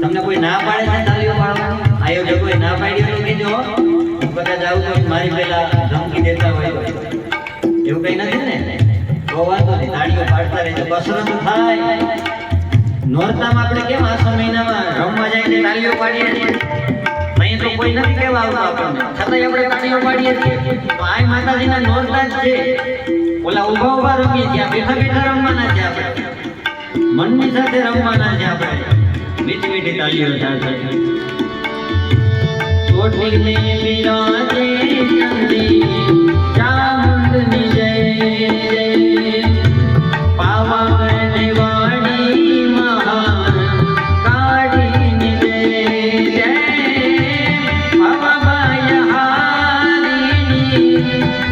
તમને કોઈ ના પાડે છે ના પાડી તો કીધો કદાચ આવું મારી પહેલા ધમકી દેતા હોય. એવું કઈ નથી ને? તો વાંધો નહીં. તાળીઓ પાડતા રહેજો. કસરત થાય. નોરતામાં આપણે કેમ આ મહિનામાં રમવા જાય તાળીઓ પાડીએ છીએ તો કોઈ નથી કહેવા આવતું આપણને આપણે તાળીઓ પાડીએ છીએ. આ માતાજીના નોરતા જ છે. ઓલા ઊભા ઊભા રમીએ છીએ. બેઠા બેઠા રમવાના છે આપણે. મનની સાથે રમવાના છે આપણે. મીઠી મીઠી તાળીઓ સાથે. ચોટીને બિરાજે